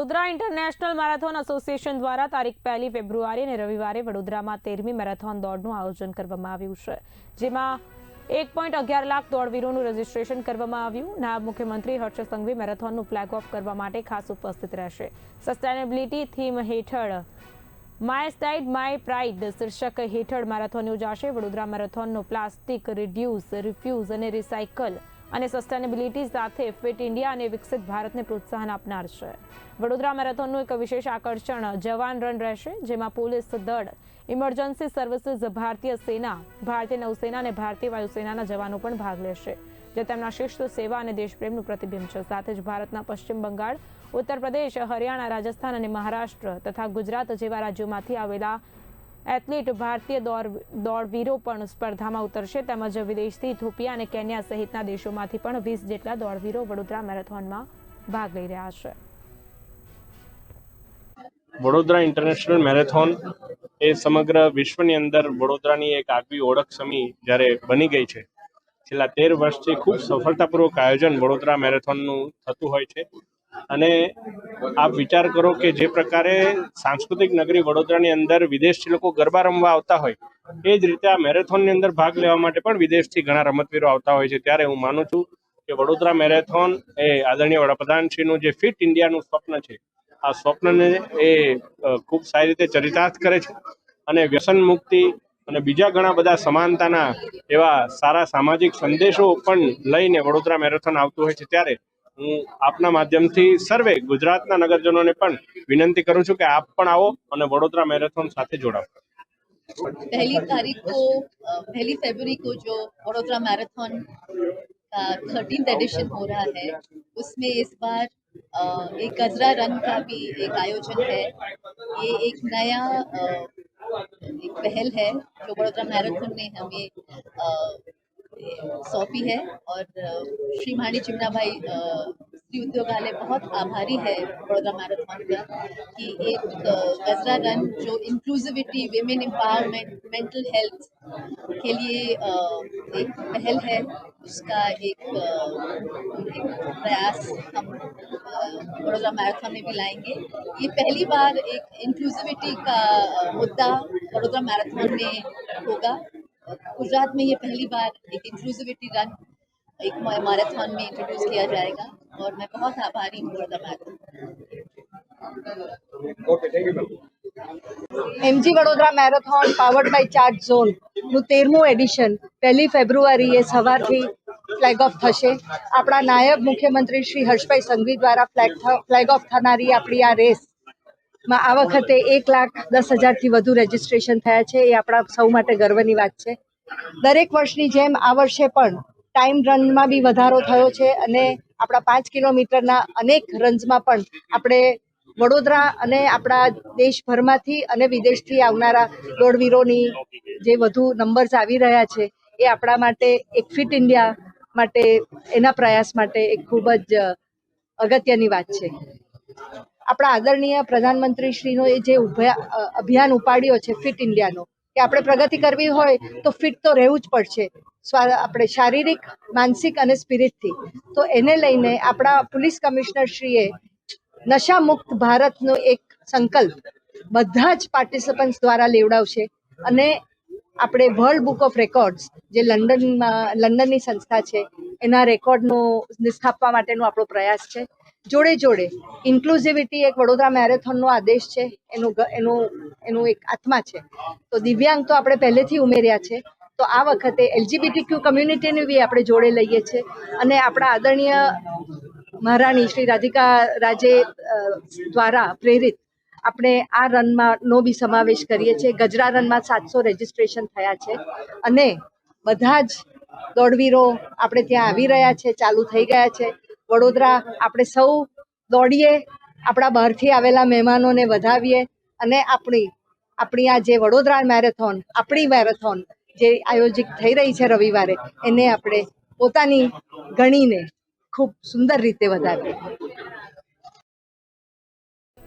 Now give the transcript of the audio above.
Vadodara international marathon association દ્વારા તારીખ પહેલી ફેબ્રુઆરી અને રવિવારે વડોદરામાં તેરમી મેરેથોન દોડનું આયોજન કરવામાં આવ્યું છે, જેમાં એક પોઈન્ટ અગિયાર લાખ દોડવીરોનું રજીસ્ટ્રેશન કરવામાં આવ્યું. નાયબ મુખ્યમંત્રી હર્ષ સંઘવી મેરેથોનનું ફ્લેગ ઓફ કરવા માટે ખાસ ઉપસ્થિત રહેશે. સસ્ટેનેબિલિટી થીમ હેઠળ માય સ્ટાઇડ માય પ્રાઇડ શીર્ષક હેઠળ મેરેથોન યોજાશે. વડોદરા મેરેથોનનો પ્લાસ્ટિક રિડ્યુસ રિફ્યુઝ અને રિસાયકલ અને સસ્ટેનેબિલિટી સાથે ફિટ ઇન્ડિયા અને વિકસિત ભારતને પ્રોત્સાહન આપનાર છે. વડોદરા મેરેથોનનું એક વિશેષ આકર્ષણ જવાન રન રહેશે, જેમાં પોલીસ દળ ઇમરજન્સી સર્વિસીસ ભારતીય સેના, ભારતીય નૌસેના અને ભારતીય વાયુસેનાના જવાનો પણ ભાગ લેશે, જે તેમના શિસ્ત, સેવા અને દેશપ્રેમનું પ્રતિબિંબ છે. સાથે જ ભારતના પશ્ચિમ બંગાળ, ઉત્તર પ્રદેશ, હરિયાણા, રાજસ્થાન અને મહારાષ્ટ્ર તથા ગુજરાત જેવા રાજ્યોમાંથી આવેલા એથ્લીટ ભારતીય દોડ દોડવીરો પણ સ્પર્ધામાં ઉતરશે. તેમજ વિદેશથી ઇથોપિયા અને કેન્યા સહિતના દેશોમાંથી પણ વીસ જેટલા દોડવીરો વડોદરા મેરેથોનમાં ભાગ લઈ રહ્યા છે. વડોદરા ઇન્ટરનેશનલ મેરેથોન એ સમગ્ર વિશ્વની અંદર વડોદરાની એક આગવી ઓળખ સમી જ્યારે બની ગઈ છે. છેલ્લા તેર વર્ષથી ખૂબ સફળતાપૂર્વક આયોજન વડોદરા મેરેથોનનું થતું હોય છે. અને આપ વિચાર કરો કે જે પ્રકારે સાંસ્કૃતિક નગરી વડોદરાની અંદર વિદેશથી લોકો ગરબા રમવા આવતા હોય, એ જ રીતે આ મેરેથોનની અંદર ભાગ લેવા માટે પણ વિદેશથી ઘણા રમતવીરો આવતા હોય છે. ત્યારે હું માનું છું કે વડોદરા મેરેથોન એ આદરણીય વડાપ્રધાનશ્રીનું જે ફિટ ઇન્ડિયાનું સ્વપ્ન છે, આ સ્વપ્નને એ ખૂબ સારી રીતે ચરિતાર્થ કરે છે અને વ્યસન મુક્તિ અને બીજા ઘણા બધા સમાનતાના એવા સારા સામાજિક સંદેશો પણ લઈને વડોદરા મેરેથોન આવતું હોય છે. ત્યારે હું આપના માધ્યમથી સર્વે ગુજરાતના નગરજનોને પણ વિનંતી કરું છું કે આપ પણ આવો અને વડોદરા મેરેથોન સાથે જોડાઓ पहली तारीख को अ, पहली फरवरी को जो वडोदरा मैराथन का थर्टीन एडिशन हो रहा है उसमें इस बार अ, एक गजरा रन का भी एक आयोजन है ये एक नया अ, एक पहल है जो वडोदरा मैराथन ने हमें अ, सौंपी है और श्री माणी चिमना भाई श्री उद्योगालय बहुत आभारी है वडोदरा मैराथन का कि एक गजरा रन जो inclusivity women empowerment mental health के लिए एक पहल है उसका एक, प्रयास हम वडोदरा मैराथन में भी लाएँगे। ये पहली बार एक इंक्लूसिविटी का मुद्दा वडोदरा मैराथन में होगा। गुजरात में ये पहली बार एक इंक्लूसिविटी रन एक मैराथन में इंट्रोड्यूस किया जाएगा और मैं बहुत आभारी हूँ Vadodara marathon MG Vadodara marathon powered by charge zone નું તેરમું એડિશન પહેલી ફેબ્રુઆરીએ સવારથી ફ્લેગ ઓફ થશે આપણા નાયબ મુખ્યમંત્રી શ્રી હર્ષભાઈ સંઘવી દ્વારા ફ્લેગ ફ્લેગ ઓફ થનારી આપણી આ રેસ માં આ વખતે એક લાખ દસ હજારથી વધુ રજીસ્ટ્રેશન થયા છે. એ આપણા સૌ માટે ગર્વની વાત છે. દરેક વર્ષની જેમ આ વર્ષે પણ ટાઈમ રનમાં બી વધારો થયો છે અને આપણા પાંચ કિલોમીટરના અનેક રન્સમાં પણ આપણે વડોદરા અને આપણા દેશભરમાંથી અને વિદેશથી આવનારા દોડવીરોની જે વધુ નંબર્સ આવી રહ્યા છે, એ આપણા માટે એક ફિટ ઇન્ડિયા માટે, એના પ્રયાસ માટે એક ખૂબ જ અગત્યની વાત છે. આપણા આદરણીય પ્રધાનમંત્રી શ્રીનો એ જે અભિયાન ઉપાડ્યો છે ફિટ ઇન્ડિયાનો, કે આપણે પ્રગતિ કરવી હોય તો ફિટ તો રહેવું જ પડશે આપણે શારીરિક, માનસિક અને સ્પિરિટથી. તો એને લઈને આપણા પોલીસ કમિશનર શ્રીએ નશા મુક્ત ભારતનો એક સંકલ્પ બધા જ પાર્ટિસિપન્ટ્સ દ્વારા લેવડાવશે અને આપણે વર્લ્ડ બુક ઓફ રેકોર્ડ્સ, જે લંડનમાં, લંડનની સંસ્થા છે, એના રેકોર્ડનો સ્થાપવા માટેનો આપણો પ્રયાસ છે. જોડે જોડે. ઇન્ક્લુઝિવિટી એક વડોદરા મેરેથોનનો આદેશ છે, એનું એનું એનું એક આત્મા છે. તો દિવ્યાંગ તો આપણે પહેલેથી ઉમેર્યા છે. તો આ વખતે એલજીબીટી ક્યુ કમ્યુનિટીને બી આપણે જોડે લઈએ છીએ અને આપણા આદરણીય મહારાણી શ્રી રાધિકા રાજે દ્વારા પ્રેરિત આપણે આ રનમાં નો બી સમાવેશ કરીએ છીએ. ગજરા રનમાં સાતસો રજીસ્ટ્રેશન થયા છે. અને બધા જ દોડવીરો આપણે ત્યાં આવી રહ્યા છે, ચાલુ થઈ ગયા છે. વડોદરા આપણે સૌ દોડીએ, આપણા બહારથી આવેલા મહેમાનોને વધાવીએ અને આપણી આપણી આ જે વડોદરા મેરેથોન, આપણી મેરેથોન જે આયોજિત થઈ રહી છે રવિવારે, એને આપણે પોતાની ગણીને ખૂબ સુંદર રીતે વધાવીએ.